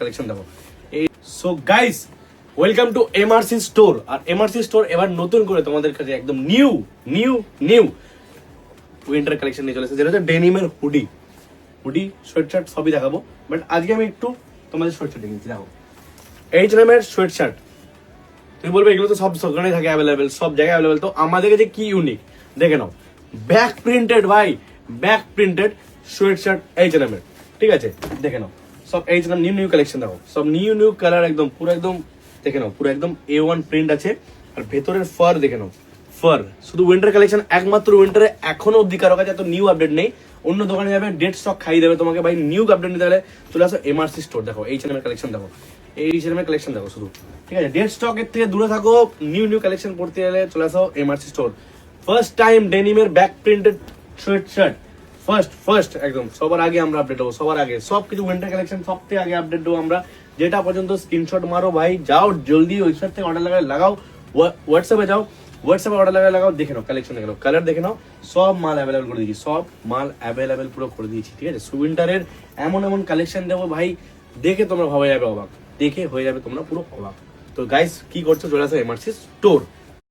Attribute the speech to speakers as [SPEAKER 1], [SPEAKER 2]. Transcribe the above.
[SPEAKER 1] Collection দেখো এই welcome to MRC store আর এমআরসি স্টোর এবার নতুন করে তোমাদের কাছে একদম new new new winter collection নিয়ে চলেছে যেটা হচ্ছে ডেনিমের হুডি হুডি সোয়েট শার্ট সবই দেখাবো। বাট আজকে আমি একটু তোমাদের সোয়েট শার্ট দেখিয়েছি দেখো এইচ এম এর সোয়েট শার্ট তুমি বলবে, এগুলো তো সব দোকানে থাকে অ্যাভেলেবেল সব জায়গায় অ্যাভেলেবেল তো আমাদের কাছে কি ইউনিক দেখে নাও। ব্যাক প্রিন্টেড ভাই। Back printed sweat shirt H এর ঠিক আছে? দেখে নাও। সব H M new new collection দেখো। সব নিউ নিউ কালার একদম, পুরো একদম দেখে নাও, পুরো একদম এ ওয়ান প্রিন্ট আছে। আর ভেতরের ফার দেখে নাও। ফার শুধু উইন্টার কালেকশন একমাত্র উইন্টারে এখনও অব্দি কারও কাছে এত নিউ আপডেট নেই। অন্য দোকানে যাবে ডেট স্টক খাইয়ে দেবে তোমাকে ভাই নিউ আপডেট নিতে গেলে চলে আসো এমআরসি স্টোর দেখো এইচ এম এর কালেকশন দেখো। এই এর কালেকশন দেখো শুধু। ঠিক আছে? ডেট স্টকের থেকে দূরে থাকো নিউ নিউ কালেকশন পড়তে গেলে চলে আসো MRC store first time ডেনিমের back printed sweatshirt first first একদম, সবার আগে আমরা আপডেট হব সবার আগে। সব কিছু উইন্টার কালেকশন সব থেকে আগে আপডেট দেবো আমরা। যেটা পর্যন্ত স্ক্রিনশট মারো ভাই, যাও, জলদি ওয়েবসাইট থেকে অর্ডার লাগায় লাগাও হোয়াটসঅ্যাপে যাও হোয়াটসঅ্যাপে অর্ডার লাগায় লাগাও, দেখে নাও কালেকশন দেখে নাও কালার দেখে নাও, সব মাল অ্যাভেলেবেল করে দিয়েছি, সব মাল অ্যাভেলেবেল পুরো করে দিয়েছি, ঠিক আছে? উইন্টারের এমন এমন কালেকশন দেবো ভাই, দেখে তোমরা ভাবা যাবে অবাক, দেখে হয়ে যাবে তোমরা পুরো অবাক। তো গাইস কি করছ? চলে আসো এমআরসি স্টোর